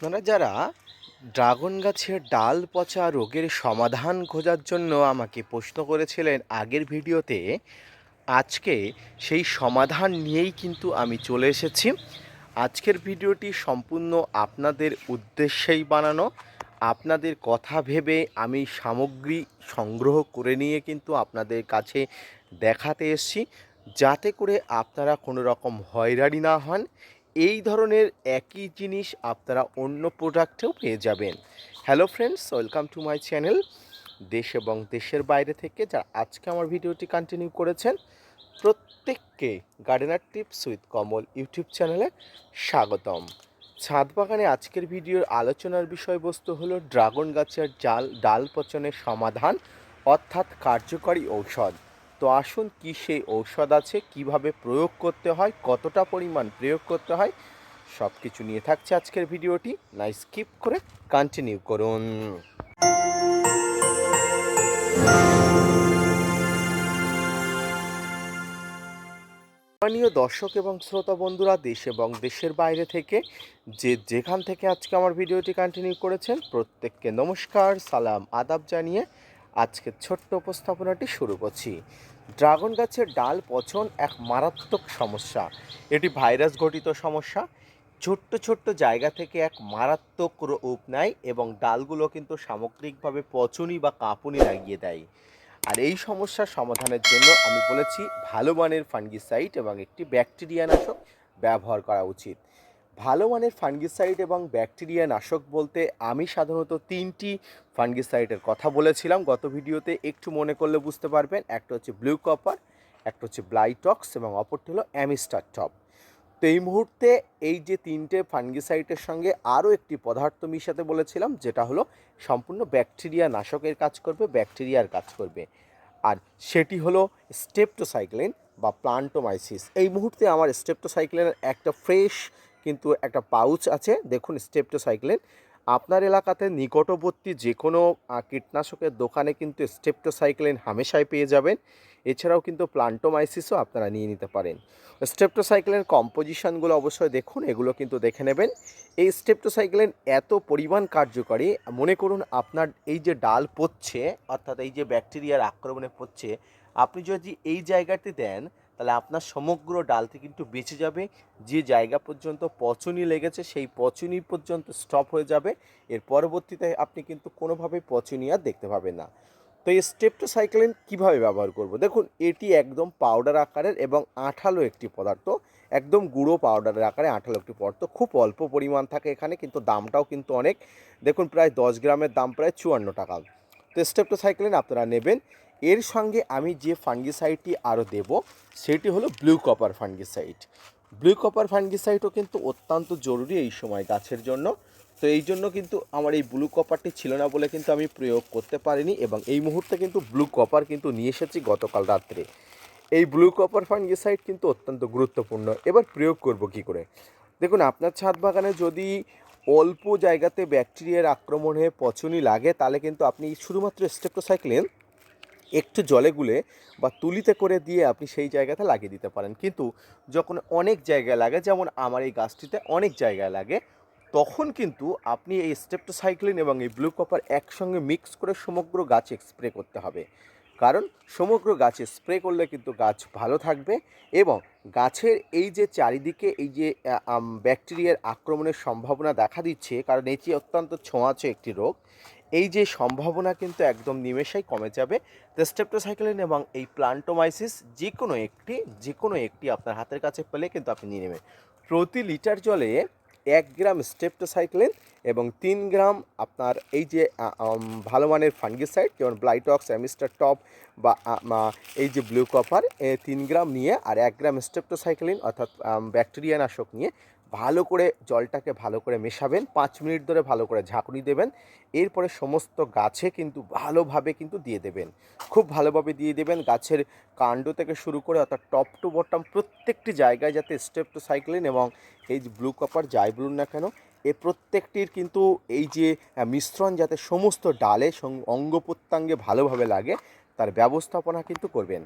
আপনারা যারা ড্রাগন গাছের ডাল পচা রোগের সমাধান খোঁজার জন্য আমাকে প্রশ্ন করেছিলেন আগের ভিডিওতে, আজকে সেই সমাধান নিয়েই কিন্তু আমি চলে এসেছি। আজকের ভিডিওটি সম্পূর্ণ আপনাদের উদ্দেশ্যেই বানানো। আপনাদের কথা ভেবে আমি সামগ্রী সংগ্রহ করে নিয়ে কিন্তু আপনাদের কাছে দেখাতে এসেছি। যাতে করে আপনারা কোনো রকম হয়রানি না হন এই ধরনের একই জিনিস আপনারা অন্য প্রোডাক্টেও পেয়ে যাবেন। Hello friends welcome to my channel দেশ এবং দেশের বাইরে থেকে যারা আজকে আমার ভিডিওটি কন্টিনিউ করেছেন, প্রত্যেককে gardener tips with Kamal YouTube চ্যানেলে স্বাগতম। ছাদ বাগানে আজকের ভিডিওর আলোচনার বিষয়বস্তু হলো ড্রাগন গাছের জাল, ডাল পচনের সমাধান, অর্থাৎ কার্যকরী ঔষধ। তো আসুন কি সেই ঔষধ আছে, কীভাবে প্রয়োগ করতে হয়, কতটা পরিমাণ প্রয়োগ করতে হয় সব কিছু নিয়ে থাকছে আজকের ভিডিওটি। না, স্কিপ করে কন্টিনিউ করুন। সম্মানীয় দর্শক এবং শ্রোতা বন্ধুরা, দেশ এবং দেশের বাইরে থেকে যে যেখান থেকে আজকে আমার ভিডিওটি কন্টিনিউ করেছেন, প্রত্যেককে নমস্কার, সালাম, আদাব জানিয়ে আজকের ছোট্ট উপস্থাপনাটি শুরু করছি। ড্রাগন গাছের ডাল পচন এক মারাত্মক সমস্যা। এটি ভাইরাস ঘটিত সমস্যা। ছোট্ট ছোট্ট জায়গা থেকে এক মারাত্মক রূপ নেয় এবং ডালগুলো কিন্তু সামগ্রিকভাবে পচনি বা কাঁপুনি লাগিয়ে দেয়। আর এই সমস্যার সমাধানের জন্য আমি বলেছি, ভালো মানের ফাঙ্গিসাইড এবং একটি ব্যাকটেরিয়া নাশক ব্যবহার করা উচিত। ভালো মানের ফাঙ্গিসাইড এবং ব্যাকটেরিয়া নাশক বলতে আমি সাধারণত তিনটি ফাঙ্গিসাইডের কথা বলেছিলাম। গত ভিডিওতে একটু মনে করলে বুঝতে পারবেন, একটা হচ্ছে ব্লু কপার, একটা হচ্ছে ব্লাইটক্স এবং অপরটি হলো অ্যামিস্টার টপ। তো এই মুহূর্তে এই যে তিনটে ফাঙ্গিসাইডের সঙ্গে আরও একটি পদার্থ মিশাতে বলেছিলাম, যেটা হলো সম্পূর্ণ ব্যাকটেরিয়া নাশকের কাজ করবে, ব্যাকটেরিয়ার কাজ করবে। আর সেটি হলো স্টেপটোসাইক্লিন বা প্লান্টোমাইসিস। এই মুহূর্তে আমার স্টেপটোসাইক্লিনের একটা ফ্রেশ কিন্তু একটা পাউচ আছে, দেখুন স্টেপটোসাইক্লিন আপনার এলাকাতে নিকটবর্তী যে কোনো কীটনাশকের দোকানে কিন্তু স্টেপটোসাইক্লিন হামেশাই পেয়ে যাবেন। এছাড়াও কিন্তু প্লান্টোমাইসিসও আপনারা নিয়ে নিতে পারেন। স্টেপটোসাইক্লিনের কম্পোজিশনগুলো অবশ্যই দেখুন, এগুলো কিন্তু দেখে নেবেন। এই স্টেপটোসাইক্লিন এত পরিমাণ কার্যকরী, মনে করুন আপনার এই যে ডাল পড়ছে অর্থাৎ এই যে ব্যাকটেরিয়ার আক্রমণে পড়ছে আপনি যদি এই জায়গাটি দেন তাহলে আপনার সমগ্র ডালটি কিন্তু বেঁচে যাবে। যে জায়গা পর্যন্ত পচনি লেগেছে, সেই পচনি পর্যন্ত স্টপ হয়ে যাবে। এর পরবর্তীতে আপনি কিন্তু কোনোভাবেই পচনি আর দেখতে পাবেন না। তো এই স্টেপটোসাইক্লিন কীভাবে ব্যবহার করব? দেখুন, এটি একদম পাউডার আকারের এবং আঠালো একটি পদার্থ। একদম গুঁড়ো পাউডারের আকারে আঠালো একটি পদার্থ। খুব অল্প পরিমাণ থাকে এখানে, কিন্তু দামটাও কিন্তু অনেক। দেখুন, প্রায় দশ গ্রামের দাম, প্রায় চুয়ান্ন টাকা। তো স্টেপটোসাইক্লিন আপনারা নেবেন। এর সঙ্গে আমি যে ফাঙ্গিসাইডটি আরও দেব, সেটি হলো blue copper fungicide. Blue copper ফাঙ্গিসাইডও কিন্তু অত্যন্ত জরুরি এই সময় গাছের জন্য। তো এই জন্য কিন্তু আমার এই ব্লু কপারটি ছিল না বলে কিন্তু আমি প্রয়োগ করতে পারিনি এবং এই মুহূর্তে কিন্তু ব্লু কপার কিন্তু নিয়ে এসেছি গতকাল রাত্রে। এই ব্লু কপার ফাঙ্গিসাইড কিন্তু অত্যন্ত গুরুত্বপূর্ণ। এবার প্রয়োগ করব কি করে? দেখুন, আপনার ছাদ বাগানে যদি অল্প জায়গাতে ব্যাকটেরিয়ার আক্রমণে পচনি লাগে, তাহলে কিন্তু আপনি শুধুমাত্র স্টেপটোসাইক্লিন একটু জলে গুলে বা তুলিতে করে দিয়ে আপনি সেই জায়গাতে লাগিয়ে দিতে পারেন। কিন্তু যখন অনেক জায়গায় লাগে, যেমন আমার এই গাছটিতে অনেক জায়গায় লাগে, তখন কিন্তু আপনি এই স্টেপটোসাইক্লিন এবং এই ব্লু কপার একসঙ্গে মিক্স করে সমগ্র গাছ স্প্রে করতে হবে। কারণ সমগ্র গাছে স্প্রে করলে কিন্তু গাছ ভালো থাকবে এবং গাছের এই যে চারিদিকে এই যে ব্যাকটেরিয়ার আক্রমণের সম্ভাবনা দেখা দিচ্ছে, কারণ এটি অত্যন্ত ছোঁয়াচে একটি রোগ, এই যে সম্ভাবনা কিন্তু একদম নিমেষেই কমে যাবে। তো স্টেপটোসাইক্লিন এবং এই প্লান্টোমাইসিস যে কোনো একটি যে কোনো একটি আপনার হাতের কাছে পেলে কিন্তু আপনি নিয়ে নেবেন। প্রতি লিটার জলে এক গ্রাম স্টেপটোসাইক্লিন এবং তিন গ্রাম আপনার এই যে ভালো মানের ফাঙ্গিসাইড যেমন ব্লাইটক্স অ্যামিস্টার টপ বা এই যে ব্লু কপার তিন গ্রাম নিয়ে আর এক গ্রাম স্টেপটোসাইক্লিন অর্থাৎ ব্যাকটেরিয়া নাশক নিয়ে ভালো করে জলটাকে ভালো করে মেশাবেন, পাঁচ মিনিট ধরে ভালো করে ঝাঁকুনি দেবেন। এরপরে সমস্ত গাছে কিন্তু ভালোভাবে কিন্তু দিয়ে দেবেন। খুব ভালোভাবে দিয়ে দেবেন। গাছের কাণ্ড থেকে শুরু করে অর্থাৎ টপ টু বটম প্রত্যেকটি জায়গায় যাতে স্টেপটোসাইক্লিন এবং এই যে ব্লু কপার যাই বলুন না কেন, এ প্রত্যেকটির কিন্তু এই যে মিশ্রণ যাতে সমস্ত ডালে অঙ্গ প্রত্যঙ্গে ভালোভাবে লাগে, তার ব্যবস্থাপনা কিন্তু করবেন।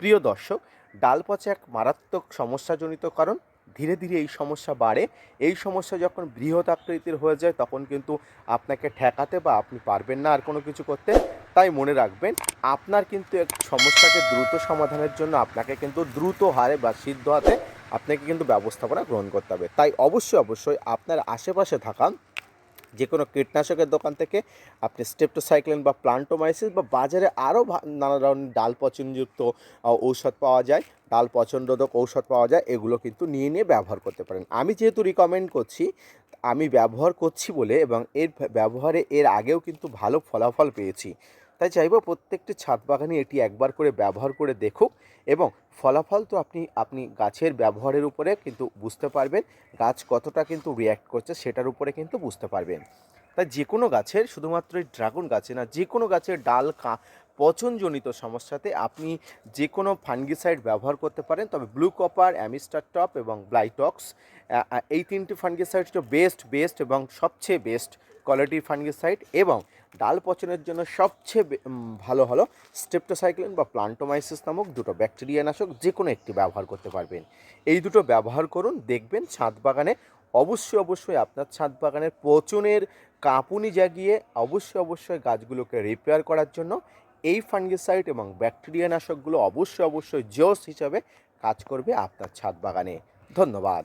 প্রিয় দর্শক, ডাল পচা এক মারাত্মক সমস্যাজনিত কারণ। ধীরে ধীরে এই সমস্যা বাড়ে। এই সমস্যা যখন বৃহৎ আকৃতির হয়ে যায়, তখন কিন্তু আপনাকে ঠেকাতে বা আপনি পারবেন না আর কোনো কিছু করতে। তাই মনে রাখবেন, আপনার কিন্তু এক সমস্যাকে দ্রুত সমাধানের জন্য আপনাকে কিন্তু দ্রুত হারে বা সিদ্ধ হাতে আপনাকে কিন্তু ব্যবস্থাপনা গ্রহণ করতে হবে। তাই অবশ্যই অবশ্যই আপনার আশেপাশে থাকা যে কোনো কীটনাশকের দোকান থেকে আপনি স্টেপটোসাইক্লিন বা প্লান্টোমাইসিস বা বাজারে আরও নানা ধরনের ডাল পচনযুক্ত ঔষধ পাওয়া যায়। ডাল পচনরোধক ঔষধ পাওয়া যায়, এগুলো কিন্তু নিয়ে নিয়ে ব্যবহার করতে পারেন। আমি যেহেতু রিকমেন্ড করছি, আমি ব্যবহার করছি বলে এবং এর ব্যবহারে এর আগেও কিন্তু ভালো ফলাফল পেয়েছি। তাই চাইব প্রত্যেকটি ছাদ বাগানে এটি একবার করে ব্যবহার করে দেখুক এবং ফলাফল তো আপনি আপনি গাছের ব্যবহারের উপরে কিন্তু বুঝতে পারবেন, গাছ কতটা কিন্তু রিয়্যাক্ট করছে সেটার উপরে কিন্তু বুঝতে পারবেন। তাই যে কোনো গাছের, শুধুমাত্র এই ড্রাগন গাছে না যে কোনো গাছের ডাল, কা, পচনজনিত সমস্যাতে আপনি যে কোনো ফাঙ্গিসাইড ব্যবহার করতে পারেন, তবে ব্লু কপার, অ্যামিস্টার টপ এবং ব্লাইটক্স এই তিনটি ফাঙ্গিসাইড হচ্ছে বেস্ট বেস্ট এবং সবচেয়ে বেস্ট কোয়ালিটির ফাঙ্গিসাইড এবং ডাল পচনের জন্য সবচেয়ে ভালো হলো স্টেপটোসাইক্লিন বা প্লান্টোমাইসিস নামক দুটো ব্যাকটেরিয়া নাশক যে কোনো একটি ব্যবহার করতে পারবেন। এই দুটো ব্যবহার করুন, দেখবেন ছাদ বাগানে অবশ্যই অবশ্যই আপনার ছাদ বাগানের পচনের কাঁপুনি জাগিয়ে অবশ্যই অবশ্যই গাছগুলোকে রিপেয়ার করার জন্য এই ফাঙ্গিসাইড এবং ব্যাকটেরিয়া নাশকগুলো অবশ্যই অবশ্যই জোস হিসাবে কাজ করবে আপনার ছাদ বাগানে। ধন্যবাদ।